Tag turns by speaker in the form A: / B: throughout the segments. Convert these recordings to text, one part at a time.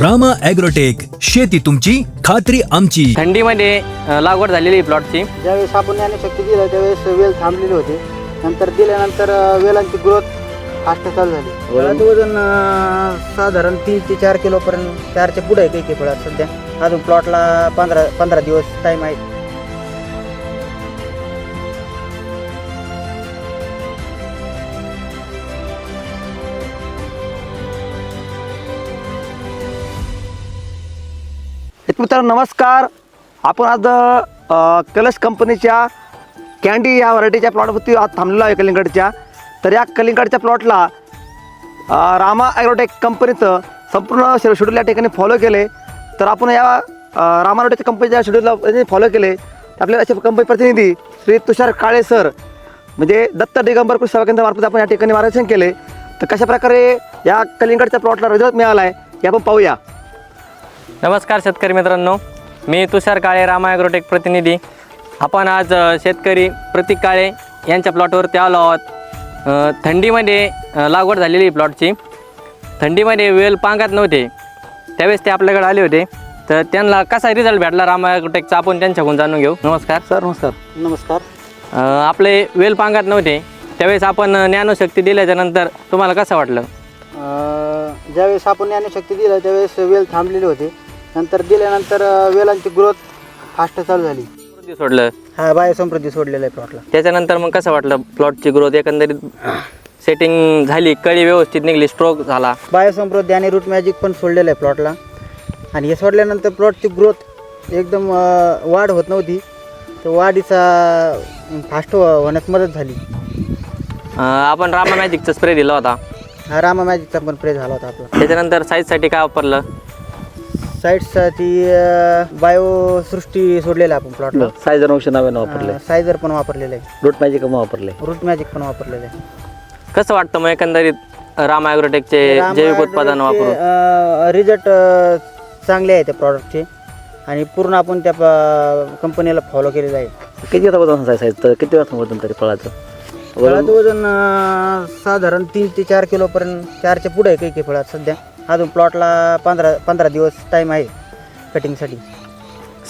A: Rama agrotech शेती तुमची खात्री आमची.
B: थंडीमध्ये अ, लागवड झालेली आहे प्लॉटची
C: ज्यावेळेस आपण ज्ञानशक्ती दिलं त्यावेळेस वेल थांबलेले होते. नंतर दिल्यानंतर अं, वेलांची ग्रोथ फास्ट चालू झाली. फळाचं वजन अं, साधारण तीन ते चार किलोपर्यंत चारच्या पुढे आहे काही काही फळात सध्या अजून प्लॉटला पंधरा पंधरा दिवस टाईम आहे.
D: मित्रांनो नमस्कार. आपण आज अ, कलश कंपनीच्या कॅन्डी या व्हरायटीच्या प्लॉटवरती आज थांबलेलो आहे कलिंगडच्या. तर या कलिंगडच्या प्लॉटला अ, रामा ॲग्रोटेक कंपनीचं संपूर्ण शे शेड्यूल या ठिकाणी फॉलो केले. तर आपण या अ, रामा ॲग्रोटेक कंपनीच्या शेड्यूलला फॉलो केले तर आपल्याला असे कंपनी प्रतिनिधी श्री तुषार काळे सर म्हणजे दत्त दिगंबर कृषी सेवा केंद्रामार्फत आपण या ठिकाणी मार्गदर्शन केले. तर कशा प्रकारे या कलिंगडच्या प्लॉटला रिझल्ट मिळाला आहे हे आपण पाहूया.
B: नमस्कार शेतकरी मित्रांनो. मी तुषार काळे रामा ॲग्रोटेक प्रतिनिधी. आपण आज शेतकरी प्रतीक काळे यांच्या प्लॉटवरती आलो आहोत. थंडीमध्ये लागवड झालेली आहे प्लॉटची थंडीमध्ये वेल पांगात नव्हते. त्यावेळेस ते आपल्याकडे आले होते. तर त्यांना कसा रिझल्ट भेटला रामा ॲग्रोटेकचा आपण त्यांच्याकडून जाणून घेऊ. नमस्कार.
D: सर नमस्कार.
C: नमस्कार.
B: आपले वेल पांगात नव्हते. त्यावेळेस आपण ज्ञानशक्ती दिल्याच्या नंतर तुम्हाला कसं वाटलं?
C: ज्यावेळेस आपण ज्ञानशक्ती दिलं त्यावेळेस वेल थांबलेले होते. नंतर दिल्यानंतर वेलांची ग्रोथ फास्ट चालू झाली.
B: समृद्धी सोडलं.
C: हा बायोसमृद्धी सोडलेला आहे प्लॉटला
B: त्याच्यानंतर मग कसं वाटलं प्लॉटची ग्रोथ एकंदरीत सेटिंग झाली कळी व्यवस्थित निघली स्ट्रोक झाला.
C: बायोसमृद्धी आणि रूट मॅजिक पण सोडलेलं आहे प्लॉटला आणि हे सोडल्यानंतर प्लॉटची ग्रोथ एकदम अं, वाढ होत नव्हती. तर वाढीचा फास्ट होण्यास मदत झाली.
B: अं, आपण रामा मॅजिकचा स्प्रे दिला होता.
C: हा रामा मॅजिकचा पण प्रे झाला होता आपला.
B: त्याच्यानंतर साईजसाठी काय वापरलं?
C: साईडसाठी बायोसृष्टी सोडलेलं आपण प्लॉटला
D: साईज नऊशे नव्याण्णव वापरले
C: सायझर पण वापरलेलं आहे.
D: रूट मॅजिक वापरले
C: रूट मॅजिक पण वापरलेलं आहे.
B: कसं वाटतं मग एकंदरीत रामा ॲग्रोटेकचे जैविक उत्पादन वापरून?
C: रिझल्ट चांगले आहे त्या प्रॉडक्टचे आणि पूर्ण आपण त्या कंपनीला फॉलो केलेलं आहे.
D: किती वाजता वजन असायचं साईज तर किती वाजता वजन तरी फळाचं?
C: फळाचं वजन अं, साधारण तीन ते चार किलोपर्यंत चारच्या पुढे आहे काही काही फळात सध्या. अजून प्लॉटला पंधरा पंधरा दिवस टाईम आहे कटिंगसाठी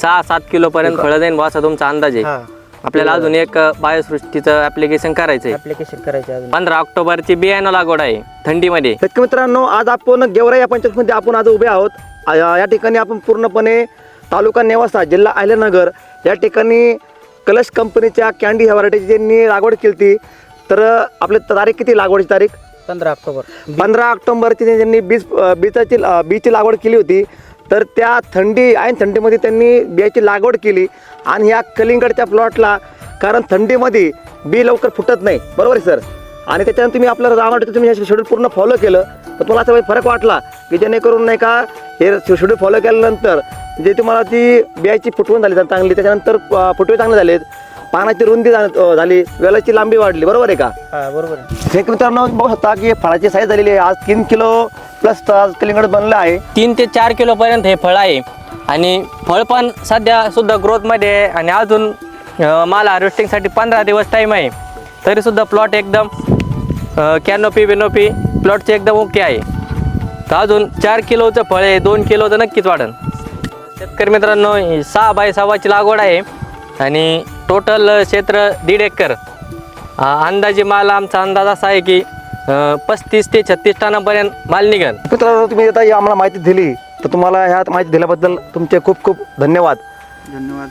B: सहा सात किलोपर्यंत फळं जाईन बुवा असा तुमचा अंदाज आहे.
C: हा.
B: आपल्याला अजून एक बायोसृष्टीचं ॲप्लिकेशन करायचं आहे.
C: ॲप्लिकेशन करायचे अजून.
B: पंधरा ऑक्टोबरची बियाणं लागवड आहे थंडीमध्ये.
D: शेतकरी मित्रांनो आज आपण गेवरा या पंचायतमध्ये आपण आज उभे आहोत. आ- या ठिकाणी आपण पूर्णपणे तालुका नेवासा जिल्हा अहिल्यानगर या ठिकाणी कलश कंपनीच्या कॅन्डी ह्या व्हरायटीची ज्यांनी लागवड केली ती तर आपली तारीख किती लागवडची तारीख?
C: पंधरा ऑक्टोबर.
D: पंधरा ऑक्टोबरची त्यांनी बीज बीचाची बीजाची लागवड केली होती. तर त्या थंडी आणि थंडीमध्ये त्यांनी बियाची लागवड केली. आणि ह्या कलिंगडच्या प्लॉटला कारण थंडीमध्ये बी लवकर फुटत नाही. बरोबर आहे सर? आणि त्याच्यानंतर तुम्ही आपल्याला रामासाठी तुम्ही हे शेड्यूल पूर्ण फॉलो केलं. तर तुम्हाला असा फरक वाटला की जेणेकरून नाही का हे शेड्यूल फॉलो केल्यानंतर जे तुम्हाला ती बियाची फुटवून झाली चांगली त्याच्यानंतर फुटवे चांगले झालेत. पानाची रुंदी झाली वेलाची लांबी वाढली. बरोबर आहे का?
C: हा बरोबर आहे.
D: हे मित्रांनो बघू शकता की फळाची साईज झालेली आहे. आज तीन किलो प्लस आज कलिंगड बनलं आहे.
B: तीन ते चार किलोपर्यंत हे फळ आहे. आणि फळ पण सध्या सुद्धा ग्रोथमध्ये आहे. आणि अजून अं, माल हार्वेस्टिंगसाठी पंधरा दिवस टाईम आहे. तरीसुद्धा प्लॉट एकदम कॅनोपी बिनोपी प्लॉटचे एकदम ओके आहे. तर अजून चार किलोचं फळ आहे. दोन किलोचं नक्कीच वाढन. शेतकरी मित्रांनो ही सहा बाय सहाची लागवड आहे. आणि टोटल क्षेत्र दीड एकर. अंदाजे माल आमचा अंदाज असा आहे की पस्तीस ते छत्तीस टनापर्यंत माल निघेल.
D: मित्रांनो तुम्ही आता ही आम्हाला माहिती दिली तर तुम्हाला ह्या माहिती दिल्याबद्दल तुमचे खूप खूप धन्यवाद.
C: धन्यवाद.